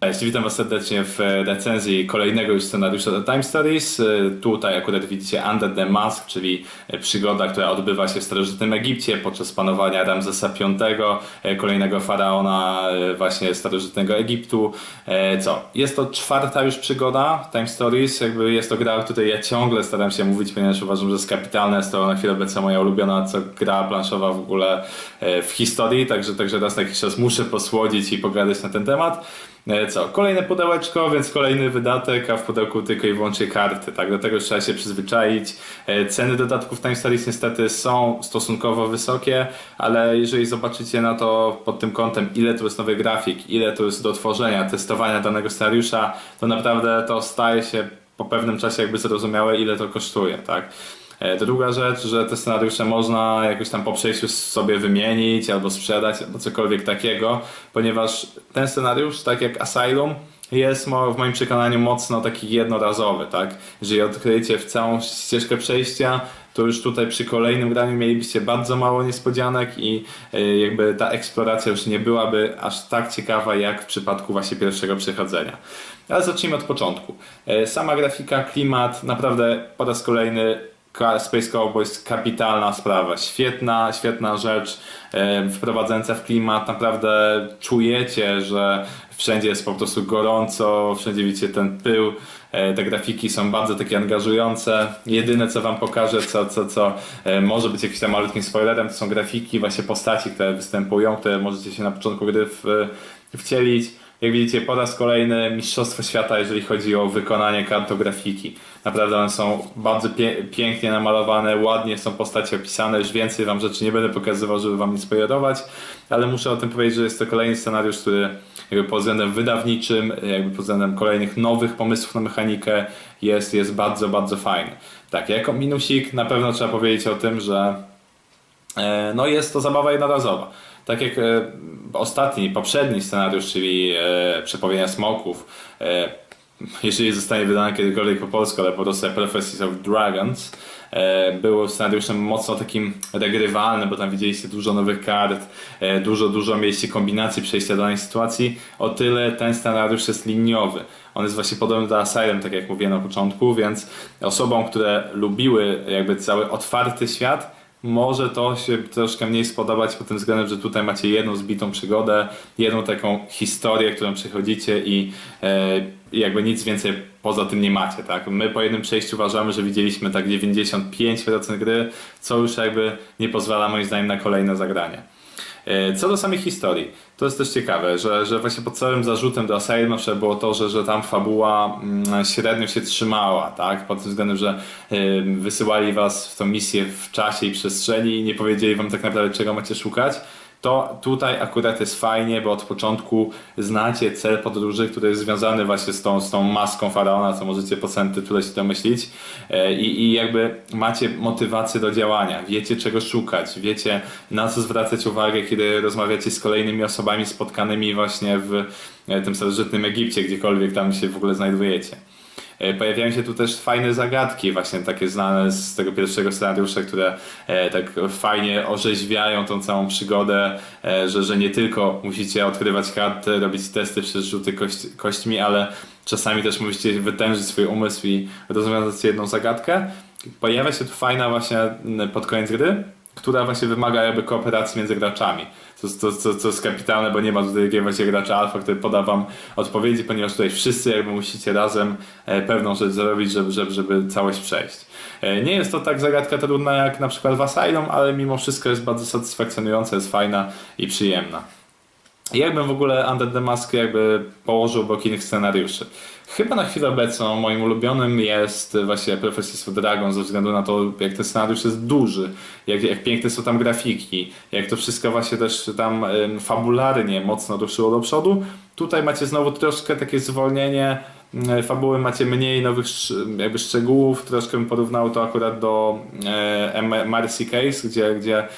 Cześć, witam Was serdecznie w recenzji kolejnego już scenariusza The Time Stories. Tutaj akurat widzicie Under the Mask, czyli przygoda, która odbywa się w starożytnym Egipcie podczas panowania Ramzesa V, kolejnego faraona właśnie starożytnego Egiptu. Co? Jest to czwarta już przygoda Time Stories, jakby jest to gra, o której ja ciągle staram się mówić, ponieważ uważam, że jest kapitalna, jest to na chwilę obecną moja ulubiona co gra planszowa w ogóle w historii, także, także raz na jakiś czas muszę posłodzić i pogadać na ten temat. E, co? Kolejne pudełeczko, więc kolejny wydatek, a w pudełku tylko i wyłącznie karty, tak? Do tego trzeba się przyzwyczaić. E, ceny dodatków Time Stories niestety są stosunkowo wysokie, ale jeżeli zobaczycie na to pod tym kątem, ile to jest nowy grafik, ile to jest do tworzenia, testowania danego scenariusza, to naprawdę to staje się po pewnym czasie jakby zrozumiałe, ile to kosztuje, tak? E, druga rzecz, że te scenariusze można jakoś tam po przejściu sobie wymienić albo sprzedać, albo cokolwiek takiego, ponieważ ten scenariusz, tak jak Asylum, jest w moim przekonaniu mocno taki jednorazowy, tak? Jeżeli odkryjecie w całą ścieżkę przejścia, to już tutaj przy kolejnym graniu mielibyście bardzo mało niespodzianek i e, jakby ta eksploracja już nie byłaby aż tak ciekawa jak w przypadku właśnie pierwszego przechodzenia. Ale zacznijmy od początku. E, sama grafika, klimat, naprawdę po raz kolejny Space Cowboys kapitalna sprawa, świetna, świetna rzecz, e, wprowadzająca w klimat, naprawdę czujecie, że wszędzie jest po prostu gorąco, wszędzie widzicie ten pył, e, te grafiki są bardzo takie angażujące. Jedyne co wam pokażę, co, co, co e, może być jakimś tam malutkim spoilerem, to są grafiki właśnie postaci, które występują, które możecie się na początku gry w, wcielić. Jak widzicie, po raz kolejny Mistrzostwo Świata, jeżeli chodzi o wykonanie kartografiki. Naprawdę one są bardzo pie pięknie namalowane, ładnie są postacie opisane. Już więcej Wam rzeczy nie będę pokazywał, żeby Wam nie spoilerować, ale muszę o tym powiedzieć, że jest to kolejny scenariusz, który jakby pod względem wydawniczym, jakby pod względem kolejnych nowych pomysłów na mechanikę jest, jest bardzo, bardzo fajny. Tak, jako minusik na pewno trzeba powiedzieć o tym, że e, no jest to zabawa jednorazowa tak jak e, ostatni, poprzedni scenariusz, czyli e, Smoków, e, jeżeli zostanie wydany kiedykolwiek po polsku, ale po prostu Prophecies of Dragons, e, było scenariuszem mocno takim regrywalnym, bo tam widzieliście dużo nowych kart, e, dużo, dużo mieliście kombinacji przejścia danej sytuacji. O tyle ten scenariusz jest liniowy. On jest właśnie podobny do Asylum, tak jak mówiłem na początku, więc osobom, które lubiły jakby cały otwarty świat, może to się troszkę mniej spodobać pod tym względem, że tutaj macie jedną zbitą przygodę, jedną taką historię, którą przechodzicie i e, jakby nic więcej poza tym nie macie, tak? My po jednym przejściu uważamy, że widzieliśmy tak 95% gry, co już jakby nie pozwala moim zdaniem na kolejne zagranie. E, co do samej historii, to jest też ciekawe, że, że właśnie pod całym zarzutem do Asylum było to, że, że tam fabuła mm, średnio się trzymała, tak? Pod tym względem, że wysyłali was w tą misję w czasie i przestrzeni i nie powiedzieli wam tak naprawdę czego macie szukać to tutaj akurat jest fajnie, bo od początku znacie cel podróży, który jest związany właśnie z tą, z tą maską faraona, co możecie po tytule się domyślić. E, I, i jakby macie motywację do działania, wiecie czego szukać, wiecie na co zwracać uwagę, kiedy rozmawiacie z kolejnymi osobami spotkanymi właśnie w e, tym starożytnym Egipcie, gdziekolwiek tam się w ogóle znajdujecie. E, pojawiają się tu też fajne zagadki, właśnie takie znane z tego pierwszego scenariusza, które e, tak fajnie orzeźwiają tą całą przygodę, e, że, że nie tylko musicie odkrywać karty, robić testy przez rzuty kość, kośćmi, ale czasami też musicie wytężyć swój umysł i rozwiązać jedną zagadkę. Pojawia się tu fajna właśnie pod koniec gry, która właśnie wymaga jakby kooperacji między graczami. Co, co, co, co jest kapitalne, bo nie ma tutaj takiego właśnie gracza alfa, który poda wam odpowiedzi, ponieważ tutaj wszyscy jakby musicie razem e, pewną rzecz zrobić, żeby, żeby, żeby całość przejść. E, nie jest to tak zagadka trudna jak na przykład w Asylum, ale mimo wszystko jest bardzo satysfakcjonująca, jest fajna i przyjemna. Jakbym w ogóle Under the Mask jakby położył obok innych scenariuszy. Chyba na chwilę obecną moim ulubionym jest właśnie Prophecies of Dragon ze względu na to, jak ten scenariusz jest duży, jak, jak piękne są tam grafiki, jak to wszystko właśnie też tam fabularnie mocno ruszyło do przodu. Tutaj macie znowu troszkę takie zwolnienie, mm, fabuły macie mniej nowych jakby szczegółów, troszkę bym porównał to akurat do e, Mercy Case, gdzie, gdzie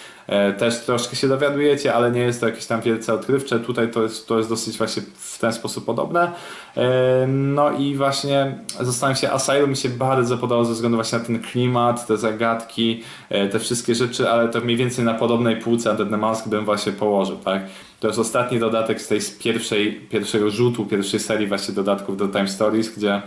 też troszkę się dowiadujecie, ale nie jest to jakieś tam wielce odkrywcze. Tutaj to jest, to jest dosyć właśnie w ten sposób podobne. E, no i właśnie zastanawiam się, Asylum mi się bardzo podobało ze względu właśnie na ten klimat, te zagadki, e, te wszystkie rzeczy, ale to mniej więcej na podobnej półce the Mask bym właśnie położył, tak? To jest ostatni dodatek z tej pierwszej, pierwszego rzutu, pierwszej serii właśnie dodatków do Time Stories, gdzie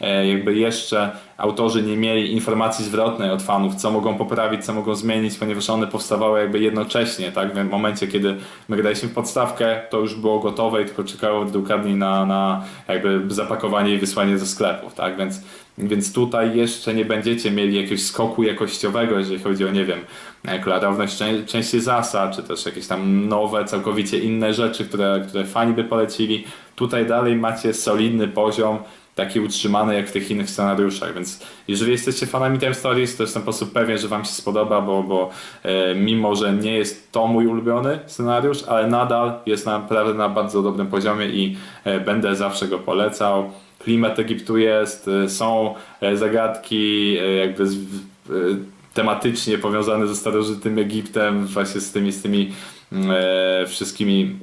e, jakby jeszcze autorzy nie mieli informacji zwrotnej od fanów, co mogą poprawić, co mogą zmienić, ponieważ one powstawały jakby jednocześnie, tak? W momencie, kiedy my graliśmy w podstawkę, to już było gotowe i tylko czekało drukarni na, na jakby zapakowanie i wysłanie ze sklepów, tak? Więc, więc tutaj jeszcze nie będziecie mieli jakiegoś skoku jakościowego, jeżeli chodzi o, nie wiem, klarowność czę- części zasad, czy też jakieś tam nowe, całkowicie inne rzeczy, które, które fani by polecili. Tutaj dalej macie solidny poziom, taki utrzymany jak w tych innych scenariuszach, więc jeżeli jesteście fanami Time Stories, to jestem po prostu pewien, że wam się spodoba, bo, bo e, mimo, że nie jest to mój ulubiony scenariusz, ale nadal jest naprawdę na bardzo dobrym poziomie i e, będę zawsze go polecał. Klimat Egiptu jest, e, są e, zagadki e, jakby z, tematycznie powiązane ze starożytnym Egiptem, właśnie z tymi, z tymi mm, e, wszystkimi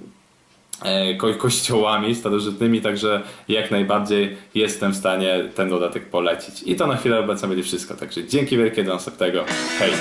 e, ko- kościołami starożytnymi, także jak najbardziej jestem w stanie ten dodatek polecić. I to na chwilę obecnie będzie wszystko, także dzięki wielkie do następnego. Hej!